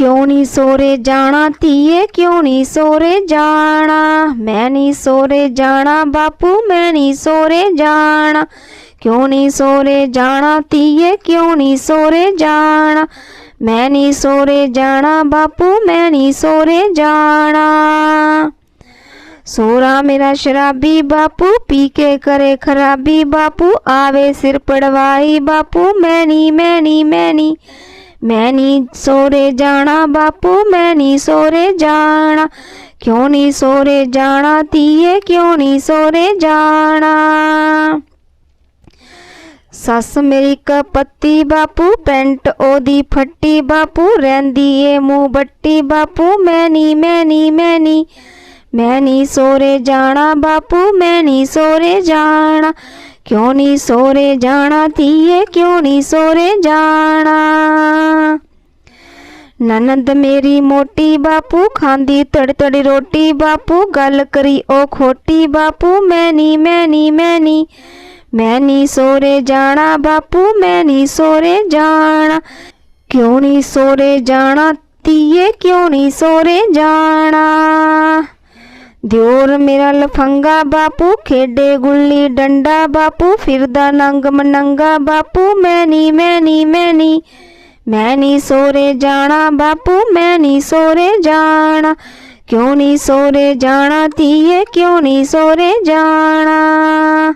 ਕਿਉਂ ਨਹੀਂ ਸੋਰੇ ਜਾਣਾ ਧੀਏ ਕਿਉਂ ਨਹੀਂ ਸੋਰੇ ਜਾਣਾ ਮੈਂ ਨਹੀਂ ਸੋਰੇ ਜਾਣਾ ਬਾਪੂ ਮੈਂ ਨਹੀਂ ਸੋਰੇ ਜਾਣਾ ਕਿਉਂ ਨਹੀਂ ਸੋਰੇ ਜਾਣਾ ਧੀਏ ਕਿਉਂ ਨਹੀਂ ਸੋਰੇ ਜਾਣਾ ਮੈਂ ਨਹੀਂ ਸੋਰੇ ਜਾਣਾ ਬਾਪੂ ਮੈਂ ਨਹੀਂ ਸੋਰੇ ਜਾਣਾ ਸੋਰਾ ਮੇਰਾ ਸ਼ਰਾਬੀ ਬਾਪੂ ਪੀ ਕੇ ਕਰੇ ਖਰਾਬੀ ਬਾਪੂ ਆਵੇ ਸਿਰ ਪੜਵਾਈ ਬਾਪੂ ਮੈਂ ਨਹੀਂ ਮੈਂ ਨਹੀਂ ਮੈਂ ਨਹੀਂ ਮੈਂ ਸੋਰੇ ਜਾਣਾ ਬਾਪੂ, ਮੈਂ ਨਹੀਂ ਸੋਰੇ ਜਾਣਾ। ਕਿਉਂ ਨਹੀਂ ਸੋਰੇ ਜਾਣਾ ਧੀਏ, ਕਿਉਂ ਨਹੀਂ ਸੋਰੇ ਜਾਣਾ? ਸੱਸ ਮੇਰੀ ਕਪੱਤੀ ਬਾਪੂ, ਪੈਂਟ ਉਹਦੀ ਫੱਟੀ ਬਾਪੂ, ਰਹਿੰਦੀ ਏ ਮੂੰਹ ਬੱਟੀ ਬਾਪੂ। ਮੈਂ ਨਹੀਂ ਮੈਂ ਨਹੀਂ ਮੈਂ ਨਹੀਂ ਮੈਂ ਨਹੀਂ ਸੋਰੇ ਜਾਣਾ ਬਾਪੂ, ਮੈਂ ਨਹੀਂ ਸੋਰੇ ਜਾਣਾ। ਕਿਉਂ ਨਹੀਂ ਸੋਰੇ ਜਾਣਾ ਧੀਏ? ਕਿਉਂ ਨਹੀਂ ਸੋਰੇ ਜਾਣਾ? ਨਨਦ ਮੇਰੀ ਮੋਟੀ ਬਾਪੂ, ਖਾਂਦੀ ਤੜ ਤੜ ਰੋਟੀ ਬਾਪੂ, ਗੱਲ ਕਰੀ ਉਹ ਖੋਟੀ ਬਾਪੂ ਮੈਂ ਨਹੀਂ ਮੈਂ ਨਹੀਂ ਮੈਂ ਨਹੀਂ ਮੈਂ ਨਹੀਂ ਸੋਰੇ ਜਾਣਾ ਬਾਪੂ ਮੈਂ ਨਹੀਂ ਸੋਰੇ ਜਾਣਾ। ਕਿਉਂ ਨਹੀਂ ਸੋਰੇ ਜਾਣਾ ਧੀਏ? ਕਿਉਂ ਨਹੀਂ ਸੋਰੇ ਜਾਣਾ? ਦਿਓਰ ਮੇਰਾ ਲਫੰਗਾ ਬਾਪੂ, ਖੇਡੇ ਗੁੱਲੀ ਡੰਡਾ ਬਾਪੂ, ਫਿਰਦਾ ਨੰਗ ਮਨੰਗਾ ਬਾਪੂ, ਮੈਂ ਨਹੀਂ ਮੈਂ ਨਹੀਂ ਮੈਂ ਨਹੀਂ ਮੈਂ ਨਹੀਂ ਸੋਰੇ ਜਾਣਾ ਬਾਪੂ, ਮੈਂ ਨਹੀਂ ਸੋਰੇ ਜਾਣਾ, ਕਿਉਂ ਨਹੀਂ ਸੋਰੇ ਜਾਣਾ ਧੀਏ, ਕਿਉਂ ਨਹੀਂ ਸੋਰੇ ਜਾਣਾ?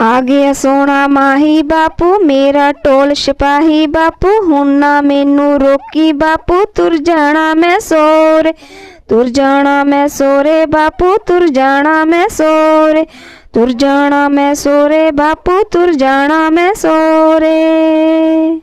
ਆ ਗਿਆ ਸੋਹਣਾ ਮਾਹੀ ਬਾਪੂ, ਮੇਰਾ ਟੋਲ ਸਿਪਾਹੀ ਬਾਪੂ, ਹੁਣ ਨਾ ਮੈਨੂੰ ਰੋਕੀ ਬਾਪੂ, ਤੁਰ ਜਾਣਾ ਮੈਂ ਸੋਰੇ ਤੁਰ ਜਾਣਾ ਮੈਂ ਸੋਰੇ ਬਾਪੂ, ਤੁਰ ਜਾਣਾ ਮੈਂ ਸੋਰੇ। ਤੁਰ ਜਾਣਾ ਮੈਂ ਸੋਰੇ ਬਾਪੂ, ਤੁਰ ਜਾਣਾ ਮੈਂ ਸੋਰੇ।